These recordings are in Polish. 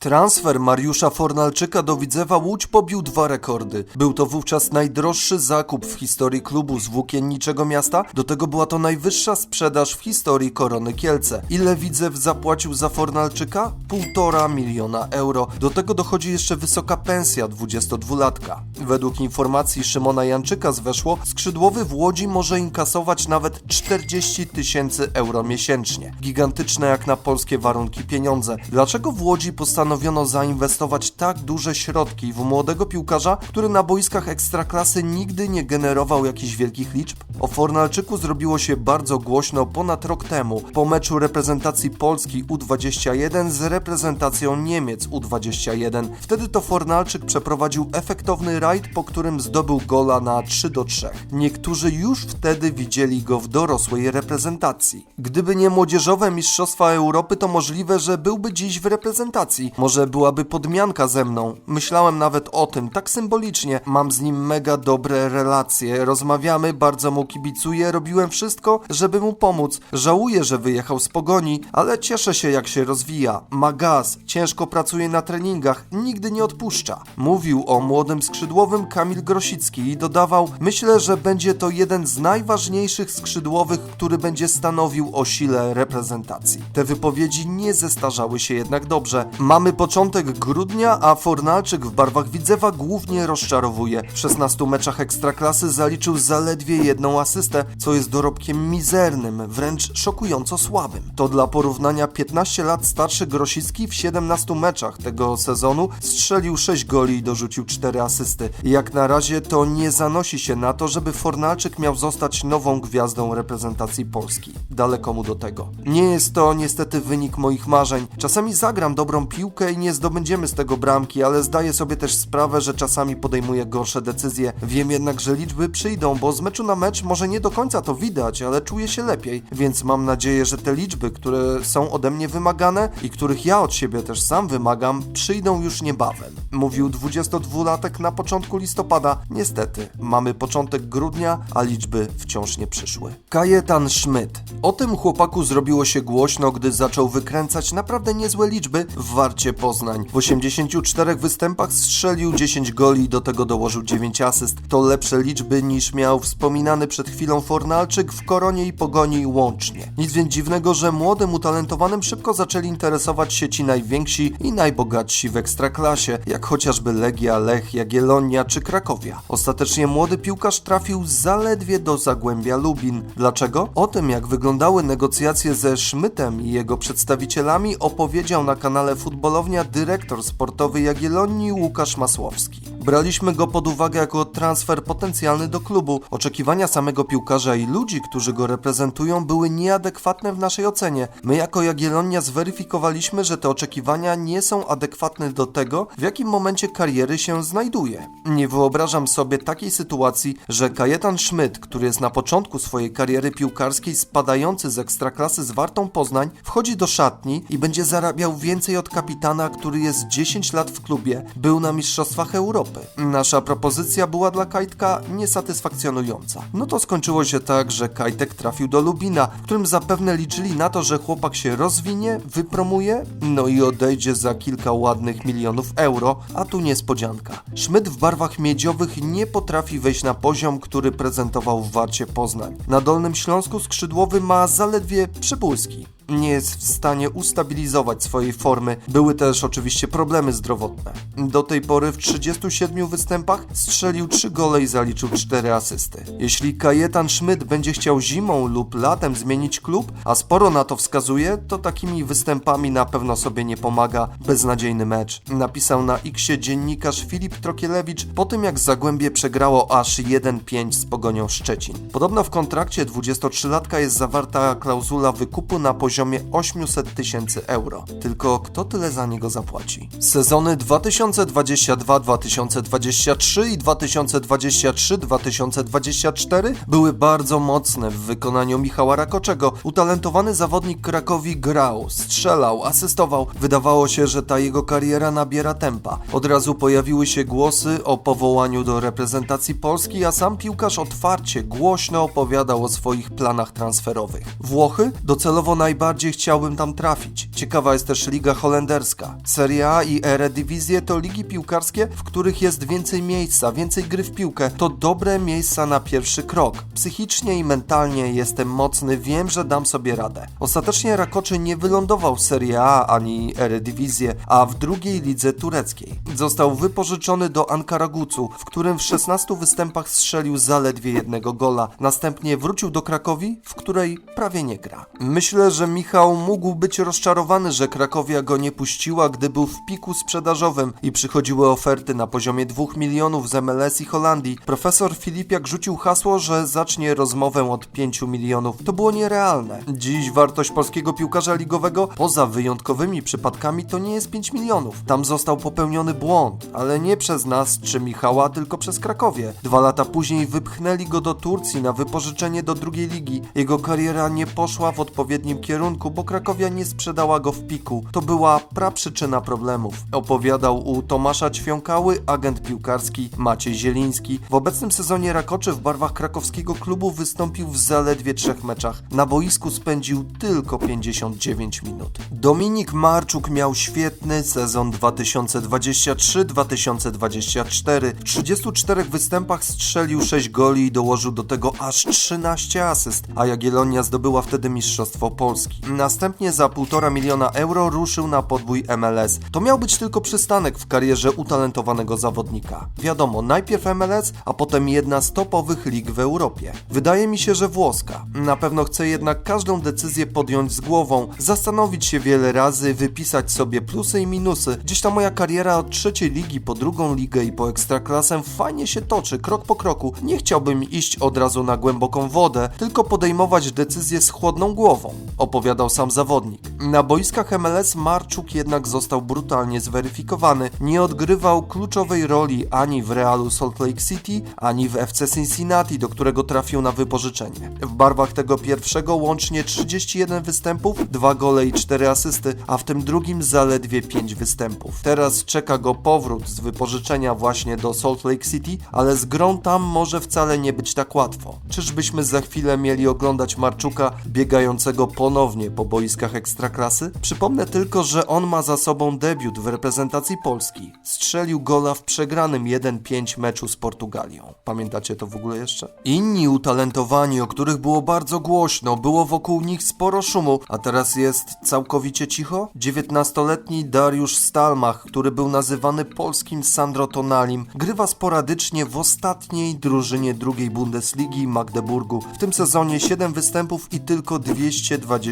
Transfer Mariusza Fornalczyka do Widzewa Łódź pobił dwa rekordy. Był to wówczas najdroższy zakup w historii klubu z włókienniczego miasta, do tego była to najwyższa sprzedaż w historii Korony Kielce. Ile Widzew zapłacił za Fornalczyka? Półtora miliona euro. Do tego dochodzi jeszcze wysoka pensja 22-latka. Według informacji Szymona Janczyka z Weszło, skrzydłowy w Łodzi może inkasować nawet 40 tysięcy euro miesięcznie. Gigantyczne jak na polskie warunki pieniądze. Dlaczego w Łodzi postanowiono zainwestować tak duże środki w młodego piłkarza, który na boiskach ekstraklasy nigdy nie generował jakichś wielkich liczb? O Fornalczyku zrobiło się bardzo głośno ponad rok temu, po meczu reprezentacji Polski U21 z reprezentacją Niemiec U21. Wtedy to Fornalczyk przeprowadził efektowny rajd, po którym zdobył gola na 3 do 3. Niektórzy już wtedy widzieli go w dorosłej reprezentacji. Gdyby nie młodzieżowe Mistrzostwa Europy, to możliwe, że byłby dziś w reprezentacji. Może byłaby podmianka ze mną. Myślałem nawet o tym, tak symbolicznie. Mam z nim mega dobre relacje, rozmawiamy, bardzo mu kibicuję, robiłem wszystko, żeby mu pomóc. Żałuję, że wyjechał z pogoni, ale cieszę się jak się rozwija. Ma gaz, ciężko pracuje na treningach, nigdy nie odpuszcza. Mówił o młodym skrzydłowym Kamil Grosicki i dodawał: Myślę, że będzie to jeden z najważniejszych skrzydłowych, który będzie stanowił o sile reprezentacji. Te wypowiedzi nie zestarzały się jednak dobrze. Mamy początek grudnia, a Fornalczyk w barwach Widzewa głównie rozczarowuje. W 16 meczach ekstraklasy zaliczył zaledwie jedną asystę, co jest dorobkiem mizernym, wręcz szokująco słabym. To dla porównania 15 lat starszy Grosicki w 17 meczach tego sezonu strzelił 6 goli i dorzucił 4 asysty. Jak na razie to nie zanosi się na to, żeby Fornalczyk miał zostać nową gwiazdą reprezentacji Polski. Daleko mu do tego. Nie jest to niestety wynik moich marzeń. Czasami zagram dobrą piłkę i nie zdobędziemy z tego bramki, ale zdaję sobie też sprawę, że czasami podejmuję gorsze decyzje. Wiem jednak, że liczby przyjdą, bo z meczu na mecz może nie do końca to widać, ale czuję się lepiej. Więc mam nadzieję, że te liczby, które są ode mnie wymagane i których ja od siebie też sam wymagam, przyjdą już niebawem. Mówił 22-latek na początku listopada. Niestety, mamy początek grudnia, a liczby wciąż nie przyszły. Kajetan Schmidt. O tym chłopaku zrobiło się głośno, gdy zaczął wykręcać naprawdę niezłe liczby w Warcie Poznań. W 84 występach strzelił 10 goli i do tego dołożył 9 asyst. To lepsze liczby niż miał wspominany przed chwilą Fornalczyk w Koronie i Pogoni łącznie. Nic więc dziwnego, że młodym utalentowanym szybko zaczęli interesować się ci najwięksi i najbogatsi w ekstraklasie, jak chociażby Legia, Lech, Jagiellonia czy Krakowia. Ostatecznie młody piłkarz trafił zaledwie do Zagłębia Lubin. Dlaczego? O tym, jak wyglądały negocjacje ze Szmytem i jego przedstawicielami opowiedział na kanale Futbolownia dyrektor sportowy Jagiellonii Łukasz Masłowski. Braliśmy go pod uwagę jako transfer potencjalny do klubu. Oczekiwania samego piłkarza i ludzi, którzy go reprezentują, były nieadekwatne w naszej ocenie. My jako Jagiellonia zweryfikowaliśmy, że te oczekiwania nie są adekwatne do tego, w jakim momencie kariery się znajduje. Nie wyobrażam sobie takiej sytuacji, że Kajetan Schmidt, który jest na początku swojej kariery piłkarskiej spadający z ekstraklasy z Wartą Poznań, wchodzi do szatni i będzie zarabiał więcej od kapitana, który jest 10 lat w klubie, był na Mistrzostwach Europy. Nasza propozycja była dla Kajtka niesatysfakcjonująca. No to skończyło się tak, że Kajtek trafił do Lubina, w którym zapewne liczyli na to, że chłopak się rozwinie, wypromuje, no i odejdzie za kilka ładnych milionów euro, a tu niespodzianka. Szmyt w barwach miedziowych nie potrafi wejść na poziom, który prezentował w Warcie Poznań. Na Dolnym Śląsku skrzydłowy ma zaledwie przebłyski nie jest w stanie ustabilizować swojej formy. Były też oczywiście problemy zdrowotne. Do tej pory w 37 występach strzelił 3 gole i zaliczył 4 asysty. Jeśli Kajetan Schmidt będzie chciał zimą lub latem zmienić klub, a sporo na to wskazuje, to takimi występami na pewno sobie nie pomaga beznadziejny mecz. Napisał na Xie dziennikarz Filip Trokielewicz po tym jak Zagłębie przegrało aż 1-5 z Pogonią Szczecin. Podobno w kontrakcie 23-latka jest zawarta klauzula wykupu na poziomie 800 tysięcy euro. Tylko kto tyle za niego zapłaci? Sezony 2022-2023 i 2023-2024 były bardzo mocne w wykonaniu Michała Rakoczego. Utalentowany zawodnik Krakowi grał, strzelał, asystował. Wydawało się, że ta jego kariera nabiera tempa. Od razu pojawiły się głosy o powołaniu do reprezentacji Polski, a sam piłkarz otwarcie, głośno opowiadał o swoich planach transferowych. Włochy docelowo najbardziej najbardziej chciałbym tam trafić. Ciekawa jest też Liga Holenderska. Serie A i Eredivisie to ligi piłkarskie, w których jest więcej miejsca, więcej gry w piłkę. To dobre miejsca na pierwszy krok. Psychicznie i mentalnie jestem mocny, wiem, że dam sobie radę. Ostatecznie Rakoczy nie wylądował w Serie A ani Eredivisie, a w drugiej lidze tureckiej. Został wypożyczony do Ankaragucu, w którym w 16 występach strzelił zaledwie jednego gola. Następnie wrócił do Krakowi, w której prawie nie gra. Myślę, że Michał mógł być rozczarowany, że Krakowia go nie puściła, gdy był w piku sprzedażowym i przychodziły oferty na poziomie 2 milionów z MLS i Holandii. Profesor Filipiak rzucił hasło, że zacznie rozmowę od 5 milionów. To było nierealne. Dziś wartość polskiego piłkarza ligowego, poza wyjątkowymi przypadkami, to nie jest 5 milionów. Tam został popełniony błąd, ale nie przez nas czy Michała, tylko przez Krakowie. Dwa lata później wypchnęli go do Turcji na wypożyczenie do drugiej ligi. Jego kariera nie poszła w odpowiednim kierunku, bo Krakowia nie sprzedała go w piku. To była praprzyczyna problemów. Opowiadał u Tomasza Ćwiąkały agent piłkarski Maciej Zieliński. W obecnym sezonie Rakoczy w barwach krakowskiego klubu wystąpił w zaledwie trzech meczach. Na boisku spędził tylko 59 minut. Dominik Marczuk miał świetny sezon 2023-2024. W 34 występach strzelił 6 goli i dołożył do tego aż 13 asyst, a Jagiellonia zdobyła wtedy Mistrzostwo Polski. Następnie za 1,5 miliona euro ruszył na podwój MLS. To miał być tylko przystanek w karierze utalentowanego zawodnika. Wiadomo, najpierw MLS, a potem jedna z topowych lig w Europie. Wydaje mi się, że włoska. Na pewno chce jednak każdą decyzję podjąć z głową, zastanowić się wiele razy, wypisać sobie plusy i minusy. Gdzieś ta moja kariera od trzeciej ligi po drugą ligę i po ekstraklasę fajnie się toczy, krok po kroku. Nie chciałbym iść od razu na głęboką wodę, tylko podejmować decyzje z chłodną głową, opowiadał sam zawodnik. Na boiskach MLS Marczuk jednak został brutalnie zweryfikowany. Nie odgrywał kluczowej roli ani w Realu Salt Lake City, ani w FC Cincinnati, do którego trafił na wypożyczenie. W barwach tego pierwszego łącznie 31 występów, 2 gole i 4 asysty, a w tym drugim zaledwie 5 występów. Teraz czeka go powrót z wypożyczenia właśnie do Salt Lake City, ale z grą tam może wcale nie być tak łatwo. Czyżbyśmy za chwilę mieli oglądać Marczuka biegającego ponownie po boiskach ekstraklasy? Przypomnę tylko, że on ma za sobą debiut w reprezentacji Polski. Strzelił gola w przegranym 1-5 meczu z Portugalią. Pamiętacie to w ogóle jeszcze? Inni utalentowani, o których było bardzo głośno, było wokół nich sporo szumu, a teraz jest całkowicie cicho? 19-letni Dariusz Stalmach, który był nazywany polskim Sandro Tonalim, grywa sporadycznie w ostatniej drużynie drugiej Bundesligi Magdeburgu. W tym sezonie 7 występów i tylko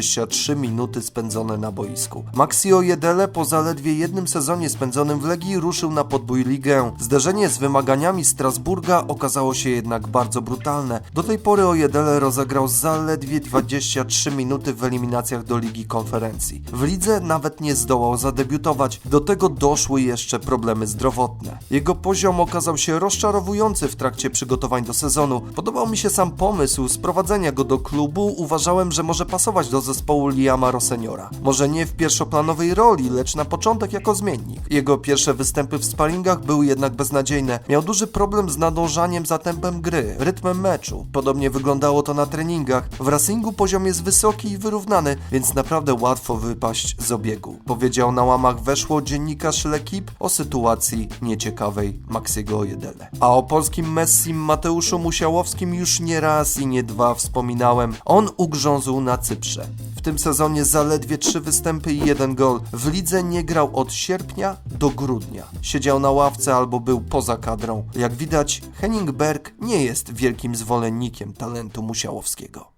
223 minuty spędzone na boisku. Maxi Ojedele po zaledwie jednym sezonie spędzonym w Legii ruszył na podbój ligę. Zderzenie z wymaganiami Strasburga okazało się jednak bardzo brutalne. Do tej pory Ojedele rozegrał zaledwie 23 minuty w eliminacjach do Ligi Konferencji. W lidze nawet nie zdołał zadebiutować, do tego doszły jeszcze problemy zdrowotne. Jego poziom okazał się rozczarowujący w trakcie przygotowań do sezonu. Podobał mi się sam pomysł sprowadzenia go do klubu, uważałem, że może pasować do zespołu Liama Rosseniora. Może nie w pierwszoplanowej roli, lecz na początek jako zmiennik. Jego pierwsze występy w sparingach były jednak beznadziejne. Miał duży problem z nadążaniem za tempem gry, rytmem meczu. Podobnie wyglądało to na treningach. W racingu poziom jest wysoki i wyrównany, więc naprawdę łatwo wypaść z obiegu. Powiedział na łamach weszło dziennikarz L'Equipe o sytuacji nieciekawej Maxiego Ojedele. A o polskim Messim Mateuszu Musiałowskim już nie raz i nie dwa wspominałem. On ugrzązł na Cyprze. W tym sezonie zaledwie trzy występy i jeden gol. W lidze nie grał od sierpnia do grudnia. Siedział na ławce albo był poza kadrą. Jak widać, Henning Berg nie jest wielkim zwolennikiem talentu Musiałowskiego.